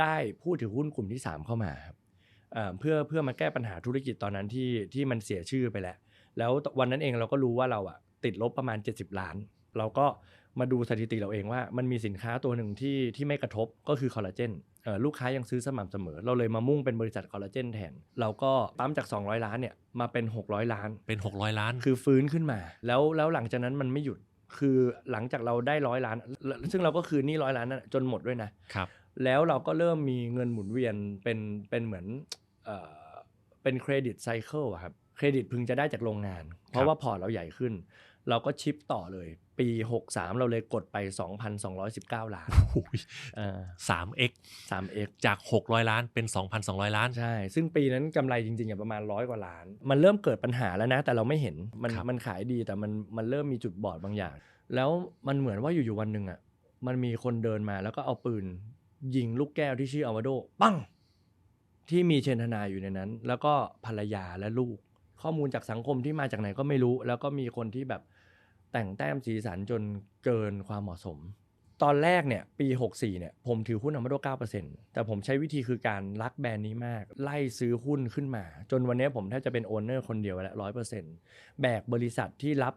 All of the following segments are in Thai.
ได้ผู้ถือหุ้นกลุ่มที่ 3 เข้ามาครับเอ่อเพื่อเพื่อมาแก้ปัญหาธุรกิจตอนนั้นที่ที่มันเสียชื่อไปแล้ว แล้ววันนั้นเองเราก็รู้ว่าเราอะติดลบประมาณ 70 ล้าน เราก็มาดูสถิติเราเองว่ามันมีสินค้าตัวหนึ่งที่ที่ไม่กระทบก็คือคอลลาเจนเอ่อลูกค้ายังซื้อสม่ำเสมอ เราเลยมามุ่งเป็นบริษัทคอลลาเจนแทน เราก็ปั๊มจาก 200 ล้านเนี่ยมาเป็น 600 ล้านเป็น 600 ล้าน คือฟื้นขึ้นมา แล้วแล้วหลังจากนั้นมันไม่หยุด คือหลังจากเราได้ร้อยล้าน ซึ่งเราก็คืนหนี่ร้อยล้านนั่นจนหมดด้วยนะครับ แล้วเราก็เริ่มมีเงินหมุนเวียนเป็นเป็นเหมือนเอ่อเป็นเครดิตไซเคิลอะครับเครดิตพึงจะได้จากโรงงาน เพราะว่าพอร์ตเราใหญ่ขึ้น เราก็ชิปต่อเลย ปี 63 เราเลยกดไป 2,219 ล้านโอ้ยอ่า 3x 3x จาก 600 ล้านเป็น 2,200 ล้าน ใช่ ซึ่งปีนั้นกำไรจริงๆอะประมาณร้อยกว่าล้าน มันเริ่มเกิดปัญหาแล้วนะ แต่เราไม่เห็น มันครับมันขายดีแต่มันมันเริ่มมีจุดบอดบางอย่าง แล้วมันเหมือนว่าอยู่ๆวันหนึ่งอะ มันมีคนเดินมาแล้วก็เอาปืน ยิงลูกแก้วที่ชื่ออวาโด ปังที่มีเชนธนาอยู่ในนั้น แล้วก็ภรรยาและลูกข้อมูลจากสังคมที่มาจากไหนก็ไม่รู้ แล้วก็มีคนที่แบบ แต่งแต้มสีสันจนเกินความเหมาะสม ตอนแรกเนี่ยปี 64เนี่ยผมถือหุ้นอ m มาโด9%แต่ผมใช้วิธีคือการรักแบรนด์นี้มาก ไล่ซื้อหุ้นขึ้นมา จนวันนี้ผมแทบจะเป็นโอนเนอร์คนเดียวแล้วร้อยเปอร์เซ็นต์แบกบริษัทที่รับ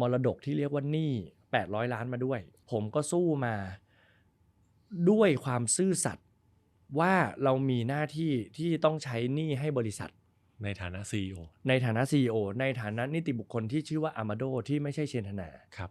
มรดกที่เรียกว่าหนี้800 ล้านมาด้วย ผมก็สู้มาด้วยความซื่อสัตย์ว่าเรามีหน้าที่ที่ต้องใช้หนี้ให้บริษัท ในฐานะ CEO ในฐานะ CEO ในฐานะนิติบุคคลที่ชื่อว่าอามาโดที่ไม่ใช่เชนธนาครับ